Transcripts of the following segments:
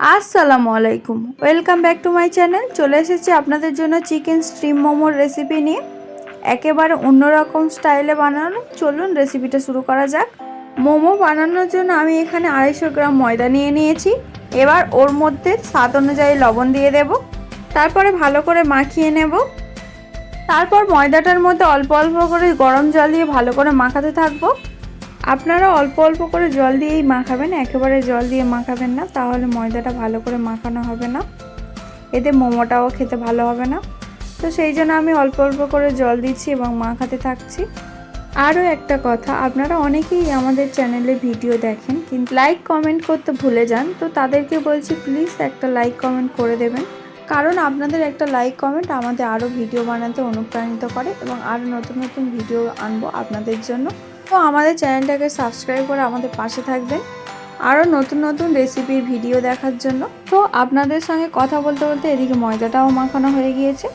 আসসালামু আলাইকুম। Welcome back to my channel চলে এসেছি আপনাদের জন্য চিকেন স্ট্রিম মোমোর রেসিপি নিয়ে। একেবারে অন্যরকম স্টাইলে বানানো। চলুন রেসিপিটা শুরু করা যাক। মোমো বানানোর জন্য আমি এখানে আড়াইশো গ্রাম ময়দা নিয়ে নিয়েছি। এবার ওর মধ্যে স্বাদ অনুযায়ী লবণ দিয়ে দেব। তারপরে ভালো করে মাখিয়ে নেব। তারপর ময়দাটার মধ্যে অল্প অল্প করে গরম জল দিয়ে ভালো করে মাখাতে থাকব। আপনারা অল্প অল্প করে জল দিয়েই মাখাবেন, একেবারে জল দিয়ে মাখাবেন না, তাহলে ময়দাটা ভালো করে মাখানো হবে না। এতে মোমোটাও খেতে ভালো হবে না। তো সেই জন্য আমি অল্প অল্প করে জল দিচ্ছি এবং মাখাতে থাকছি। আরও একটা কথা, আপনারা অনেকেই আমাদের চ্যানেলে ভিডিও দেখেন, কিন্তু লাইক কমেন্ট করতে ভুলে যান। তো তাদেরকে বলছি, প্লিজ একটা লাইক কমেন্ট করে দেবেন। কারণ আপনাদের একটা লাইক কমেন্ট আমাদের আরও ভিডিও বানাতে অনুপ্রাণিত করে এবং আরও নতুন নতুন ভিডিও আনব আপনাদের জন্য। তো আমাদের চ্যানেলটাকে সাবস্ক্রাইব করে আমাদের পাশে থাকবেন। আরও নতুন নতুন রেসিপির ভিডিও দেখার জন্য। তো আপনাদের সঙ্গে কথা বলতে বলতে এদিকে ময়দাটাও মাখানো হয়ে গিয়েছে।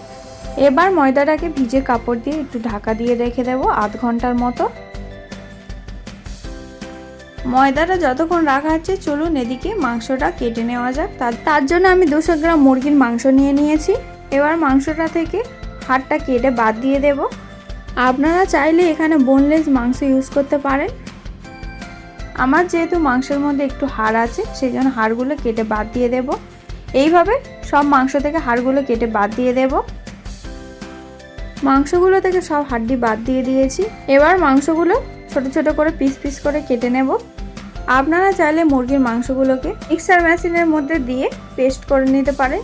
এবার ময়দাটাকে ভিজে কাপড় দিয়ে একটু ঢাকা দিয়ে রেখে দেবো আধ ঘণ্টার মতো। ময়দাটা যতক্ষণ রাখা হচ্ছে চলুন এদিকে মাংসটা কেটে নেওয়া যাক। তার জন্য আমি দুশো গ্রাম মুরগির মাংস নিয়ে নিয়েছি। এবার মাংসটা থেকে হাড়টা কেটে বাদ দিয়ে দেব। আপনারা চাইলে এখানে বোনলেস মাংস ইউজ করতে পারেন। আমার যেহেতু মাংসের মধ্যে একটু হাড় আছে সেই জন্য হাড়গুলো কেটে বাদ দিয়ে দেব। এইভাবে সব মাংস থেকে হাড়গুলো কেটে বাদ দিয়ে দেব। মাংসগুলো থেকে সব হাড্ডি বাদ দিয়ে দিয়েছি। এবার মাংসগুলো ছোট ছোট করে পিস পিস করে কেটে নেব। আপনারা চাইলে মুরগির মাংসগুলোকে মিক্সার মেশিনের মধ্যে দিয়ে পেস্ট করে নিতে পারেন।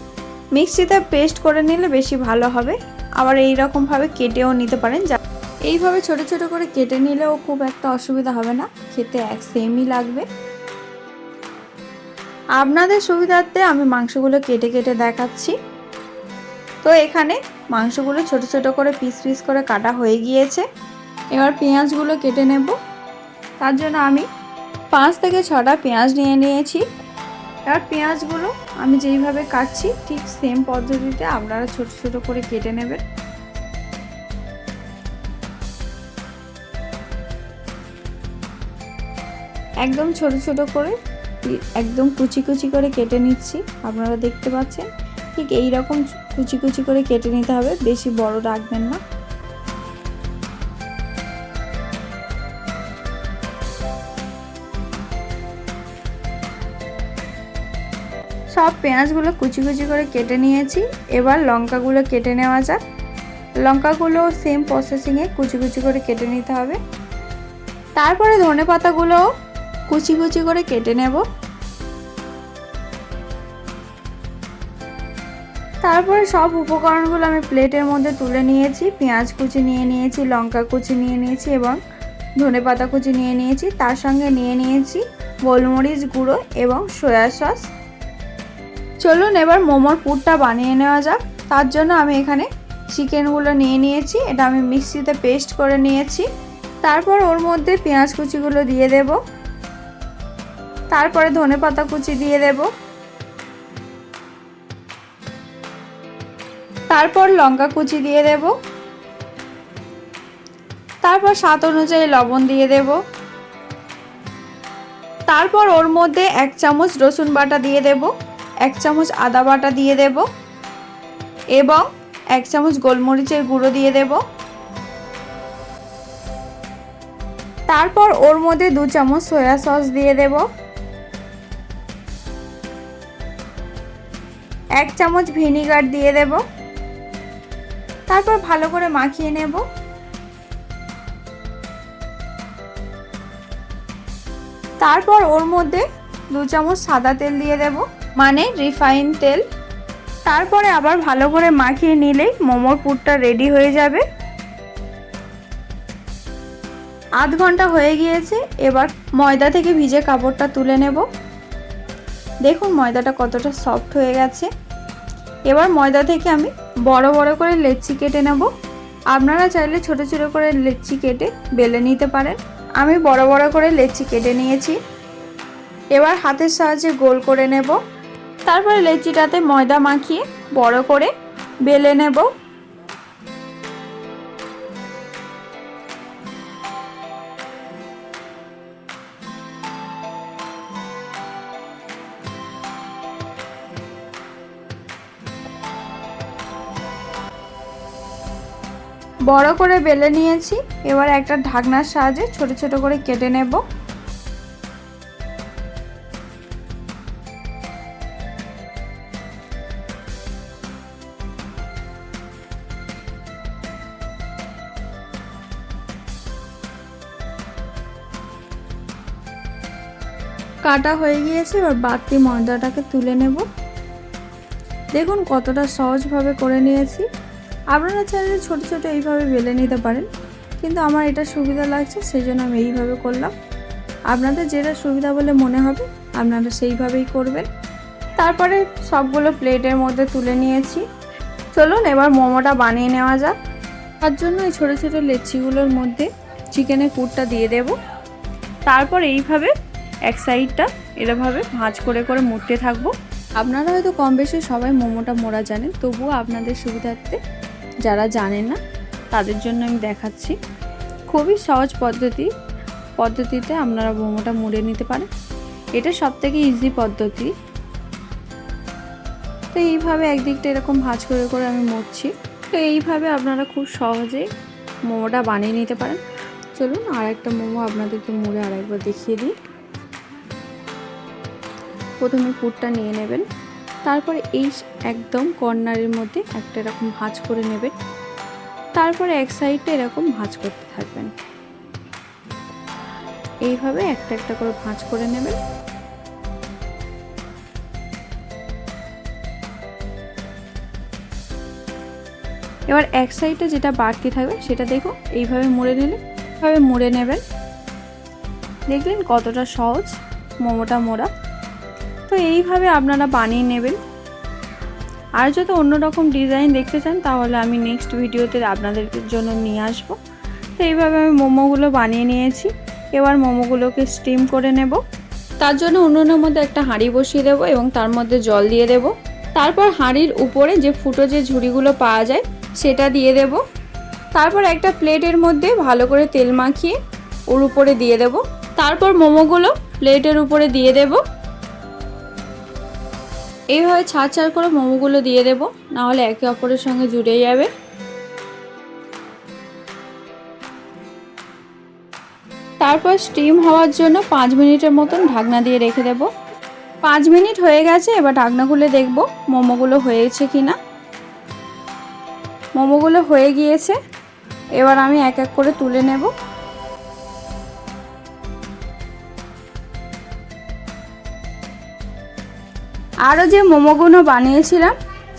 মিক্সিতে পেস্ট করে নিলে বেশি ভালো হবে। আবার এই রকমভাবে কেটেও নিতে পারেন এইভাবে ছোট ছোট করে কেটে নিলেও খুব একটা অসুবিধা হবে না। খেতে এক সেমই লাগবে। আপনাদের সুবিধার্থে আমি মাংসগুলো কেটে কেটে দেখাচ্ছি। তো এখানে মাংসগুলো ছোট ছোট করে পিস পিস করে কাটা হয়ে গিয়েছে। এবার পেঁয়াজগুলো কেটে নেব। তার জন্য আমি পাঁচ থেকে ছটা পেঁয়াজ নিয়ে নিয়েছি। এবার পেঁয়াজগুলো আমি যেইভাবে কাটছি ঠিক সেম পদ্ধতিতে আপনারা ছোট ছোট করে কেটে নেবেন। একদম ছোট ছোট করে একদম কুচি কুচি করে কেটে নিচ্ছি। আপনারা দেখতে পাচ্ছেন। ঠিক এই রকম কুচি কুচি করে কেটে নিতে হবে। বেশি বড় রাখবেন না। সব পেঁয়াজগুলো কুচি কুচি করে কেটে নিয়েছি। এবার লঙ্কাগুলো কেটে নেওয়া যাক। লঙ্কাগুলো সেম প্রসেসিংয়ে কুচি কুচি করে কেটে নিতে হবে। তারপরে ধনে পাতাগুলো কুচি কুচি করে কেটে নেব। তারপরে সব উপকরণগুলো আমি প্লেটের মধ্যে তুলে নিয়েছি। পেঁয়াজ কুচি নিয়ে নিয়েছি, লঙ্কা কুচি নিয়ে নিয়েছি এবং ধনে পাতা কুচি নিয়ে নিয়েছি। তার সঙ্গে নিয়ে নিয়েছি গোলমরিচ গুঁড়ো এবং সয়া সস। চলুন এবার মোমোর পুরটা বানিয়ে নেওয়া যাক। তার জন্য আমি এখানে চিকেনগুলো নিয়ে নিয়েছি। এটা আমি মিক্সিতে পেস্ট করে নিয়েছি। তারপর ওর মধ্যে পেঁয়াজ কুচিগুলো দিয়ে দেব। তারপরে ধনে পাতা কুচি দিয়ে দেব। তারপর লঙ্কা কুচি দিয়ে দেব। তারপর স্বাদ অনুযায়ী লবণ দিয়ে দেব। তারপর ওর মধ্যে এক চামচ রসুন বাটা দিয়ে দেব, এক চামচ আদা বাটা দিয়ে দেব এবং এক চামচ গোলমরিচের গুঁড়ো দিয়ে দেব। তারপর ওর মধ্যে দু চামচ সয়া সস দিয়ে দেব। এক চামচ ভিনিগার দিয়ে দেব। তারপর ভালো করে মাখিয়ে নেব। তারপর ওর মধ্যে দু চামচ সাদা তেল দিয়ে দেব মানে রিফাইন তেল। তারপরে আবার ভালো করে মাখিয়ে নিলেই মোমোর পুরটা রেডি হয়ে যাবে। আধ ঘণ্টা হয়ে গিয়েছে, এবার ময়দা থেকে ভিজে কাপড়টা তুলে নেব। দেখুন ময়দাটা কতটা সফট হয়ে গেছে। এবার ময়দা থেকে আমি বড় বড় করে লেচি কেটে নেব। আপনারা চাইলে ছোট ছোট করে লেচি কেটে বেলে নিতে পারেন। আমি বড় বড় করে লেচি কেটে নিয়েছি। এবার হাতের সাহায্যে গোল করে নেব। তারপরে লেচিটাতে ময়দা মাখিয়ে বড় করে বেলে নেব। বড় করে বেলে নিয়েছি। এবার একটা ঢাকনার সাহায্যে ছোট ছোট করে কেটে নেব। কাটা হয়ে গিয়েছে, এবার বাড়তি ময়দাটাকে তুলে নেব। দেখুন কতটা সহজভাবে করে নিয়েছি। আপনারা চাইলে ছোটো ছোটো এইভাবে বেলে নিতে পারেন, কিন্তু আমার এটা সুবিধা লাগছে, সেই জন্য আমি এইভাবে করলাম। আপনাদের যেটা সুবিধা বলে মনে হবে, আপনারা সেইভাবেই করবেন। তারপরে সবগুলো প্লেটের মধ্যে তুলে নিয়েছি। চলুন এবার মোমোটা বানিয়ে নেওয়া যাক। তার জন্য এই ছোটো ছোটো লেচিগুলোর মধ্যে চিকেনের পুরটা দিয়ে দেব। তারপর এইভাবে এক সাইডটা এরভাবে ভাঁজ করে করে মুড়তে থাকব। আপনারা হয়তো কম বেশি সবাই মোমোটা মোড়া জানেন, তবুও আপনাদের সুবিধার্থে যারা জানেন না, তাদের জন্য আমি দেখাচ্ছি। খুবই সহজ পদ্ধতি। পদ্ধতিতে আপনারা মোমোটা মুড়ে নিতে পারেন। এটা সব থেকে ইজি পদ্ধতি। তো এইভাবে একদিকটা এরকম ভাঁজ করে করে আমি মুড়ছি। তো এইভাবে আপনারা খুব সহজেই মোমোটা বানিয়ে নিতে পারেন। চলুন আর একটা মোমো আপনাদেরকে মুড়ে আরেকবার দেখিয়ে দিই। প্রথমে পুরটা নিয়ে নেবেন। তারপরে এই একদম কর্নারের মধ্যে একটা এরকম ভাঁজ করে নেবেন। তারপরে এক সাইডে এরকম ভাঁজ করতে থাকবেন। এইভাবে একটা একটা করে ভাঁজ করে নেবেন। এবার এক সাইডে যেটা বাড়তি থাকবে সেটা দেখো এইভাবে মুড়ে নিলে, এইভাবে মুড়ে নেবেন। দেখলেন কতটা সহজ, মোমোটা মোড়া। তো এইভাবে আপনারা বানিয়ে নেবেন। আর যদি অন্যরকম ডিজাইন দেখতে চান, তাহলে আমি নেক্সট ভিডিওতে আপনাদের জন্য নিয়ে আসব। তো এইভাবে আমি মোমোগুলো বানিয়ে নিয়েছি। এবার মোমোগুলোকে স্টিম করে নেব। তার জন্য উনুনের মধ্যে একটা হাঁড়ি বসিয়ে দেবো এবং তার মধ্যে জল দিয়ে দেব। তারপর হাঁড়ির উপরে যে ফুটো যে ঝুড়িগুলো পাওয়া যায়, সেটা দিয়ে দেব। তারপর একটা প্লেটের মধ্যে ভালো করে তেল মাখিয়ে ওর উপরে দিয়ে দেব। তারপর মোমোগুলো প্লেটের উপরে দিয়ে দেবো। এইভাবে ছাড় ছাড় করে মোমোগুলো দিয়ে দেব, নাহলে একে অপরের সঙ্গে জুড়ে যাবে। তারপর স্টিম হওয়ার জন্য পাঁচ মিনিটের মতন ঢাকনা দিয়ে রেখে দেব। পাঁচ মিনিট হয়ে গেছে, এবার ঢাকনা খুলে দেখব মোমোগুলো হয়েছে কি না মোমোগুলো হয়ে গিয়েছে, এবার আমি এক এক করে তুলে নেব। আরও যে মোমোগুলো বানিয়েছিলাম,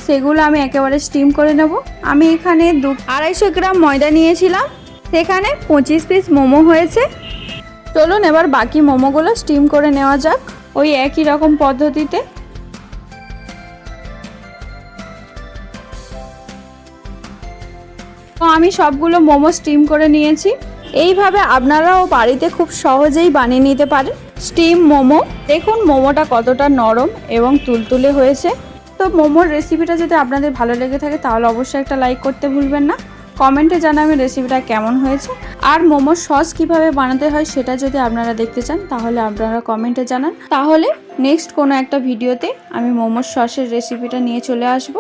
সেগুলো আমি একেবারে স্টিম করে নেব। আমি এখানে দু আড়াইশো গ্রাম ময়দা নিয়েছিলাম, সেখানে পঁচিশ পিস মোমো হয়েছে। চলুন এবার বাকি মোমোগুলো স্টিম করে নেওয়া যাক ওই একই রকম পদ্ধতিতে। তো আমি সবগুলো মোমো স্টিম করে নিয়েছি। এইভাবে আপনারাও বাড়িতে খুব সহজেই বানিয়ে নিতে পারেন। স্টিম মোমো। দেখুন, মোমোটা কতটা নরম এবং তুলতুলে হয়েছে। তো মোমোর রেসিপিটা যদি আপনাদের ভালো লেগে থাকে, তাহলে অবশ্যই একটা লাইক করতে ভুলবেন না। কমেন্টে জানাবেন রেসিপিটা কেমন হয়েছে। আর মোমোর সস কীভাবে বানাতে হয়, সেটা যদি আপনারা দেখতে চান, তাহলে আপনারা কমেন্টে জানান। তাহলে নেক্সট কোনো একটা ভিডিওতে আমি মোমোর সসের রেসিপিটা নিয়ে চলে আসব।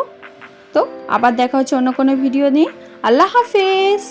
তো আবার দেখা হচ্ছে অন্য কোনো ভিডিও নিয়ে। আল্লাহ হাফেজ!